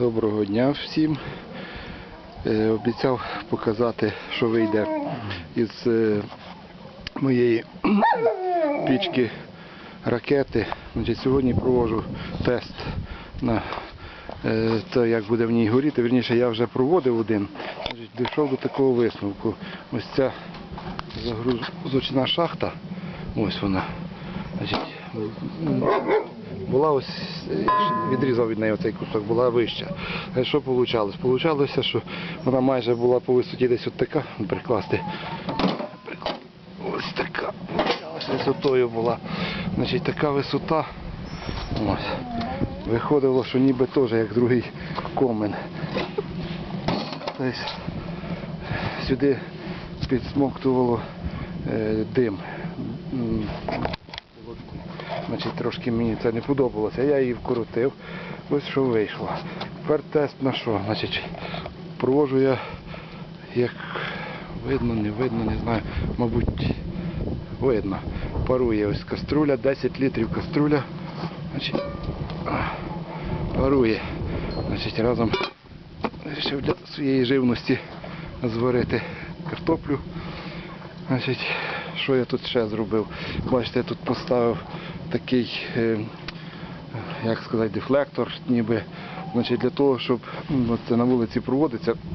Доброго дня всім. Е, Обіцяв показати, що вийде із е, моєї пічки ракети. Значить, сьогодні проводжу тест на е, те, як буде в ній горіти. Вірніше, я вже проводив один. Значить, дійшов до такого висновку. Ось ця загрузочна шахта. Ось вона. Значить, була ось, е, відрізав від неї оцей кусок, була вища. Що вийшло? Получалося, що вона майже була по висоті десь от така, прикласти. Ось така. Ось висотою була. Значить, така висота. Ось. Виходило, що ніби теж як другий комен. Тобто сюди підсмоктувало е, дим. Значить, трошки мені це не подобалося. Я її вкрутив. Ось що вийшло. Тепер тест на що? Значить, провожу я, як видно, не видно, не знаю, мабуть, видно. Парує ось каструля, 10 літрів каструля. Значить, парує. Значить, разом вирішив для своєї живності зварити картоплю. Значить, що я тут ще зробив? Бачите, я тут поставив такий, е, як сказати, дефлектор, ніби. Значить, для того, щоб це на вулиці проводиться,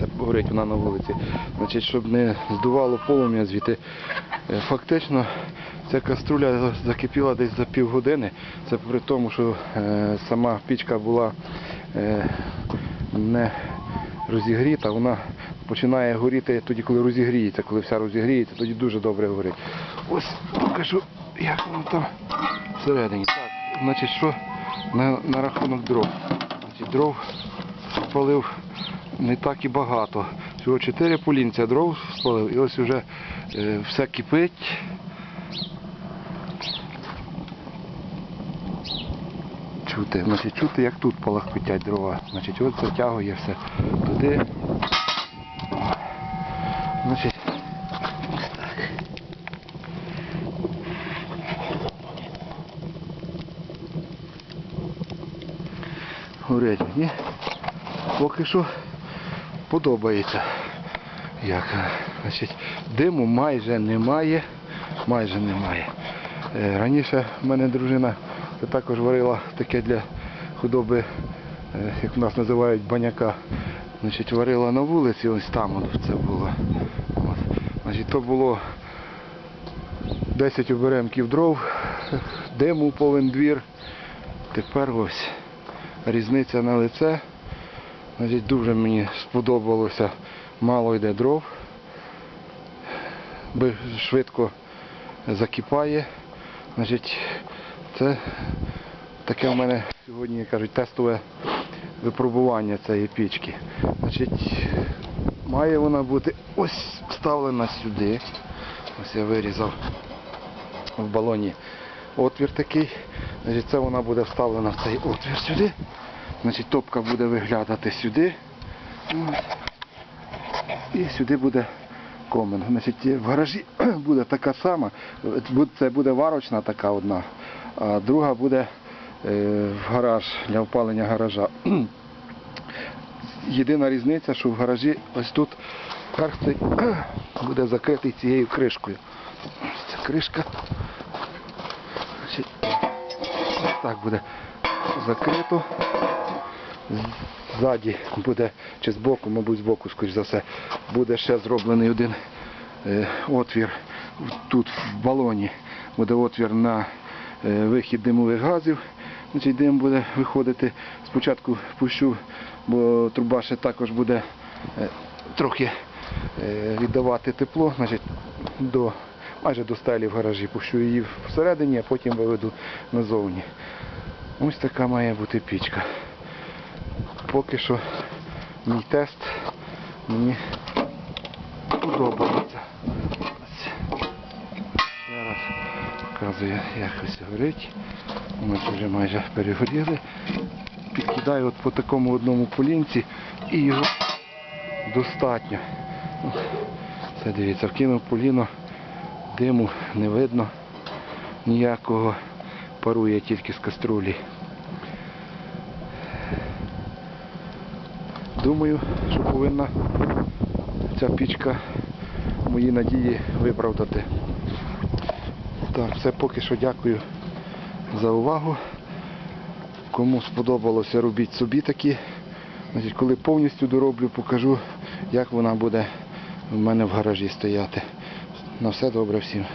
це горить вона на вулиці, значить, щоб не здувало полум'я звідти. Е, Фактично ця каструля закипіла десь за півгодини. Це при тому, що е, сама пічка була не розігріта, вона починає горіти тоді, коли розігріється, коли вся розігріється, тоді дуже добре горить. Ось покажу, як воно там всередині. Так, значить, що на, на рахунок дров. Значить, дров спалив не так і багато. Всього 4 полінця дров спалив і ось вже е, все кипить. Чути, значить, чути, як тут палахкотять дрова. Значить, от затягує все туди. Значить, ось так. Горить мені. Поки що подобається. Як, е, значить, диму майже немає. Майже немає. Е, Раніше в мене дружина також варила таке для худоби, е, як у нас називають баняка. Значить, варила на вулиці, ось там це було. От. Значить, то було 10 оберемків дров, диму повен двір. Тепер ось різниця на лице. Значить, дуже мені сподобалося, мало йде дров, швидко закипає. Значить, це таке в мене сьогодні, кажуть, тестове випробування цієї пічки. Значить, має вона бути ось вставлена сюди. Ось я вирізав в балоні отвір такий. Значить, це вона буде вставлена в цей отвір сюди. Значить, топка буде виглядати сюди. І сюди буде комен. Значить, в гаражі буде така сама. Це буде варочна така одна, а друга буде е, в гараж для опалення гаража. Єдина різниця, що в гаражі ось тут верх цей буде закритий цією кришкою. Ця кришка. Значить, так буде закрито. Ззаді буде, чи збоку, мабуть, збоку, скоріш за все, буде ще зроблений один е, отвір тут в балоні. Буде отвір на е, вихід димових газів. Значить, дим буде виходити. Спочатку пущу, бо труба ще також буде е, трохи віддавати тепло, значить, до, майже до стелі в гаражі. Пущу її всередині, а потім виведу назовні. Ось така має бути пічка. Поки що мій тест мені подобається. Ось. Ще раз показую, як ось горить. Ось вже майже перегоріли. Підкидаю от по такому одному полінці і його достатньо. Це дивіться, вкинув поліно, диму не видно ніякого, парує тільки з каструлі. думаю, що повинна ця пічка мої надії виправдати. Так, все поки що дякую за увагу. Кому сподобалося, робіть собі такі. Значить, коли повністю дороблю, покажу, як вона буде в мене в гаражі стояти. На все добре всім.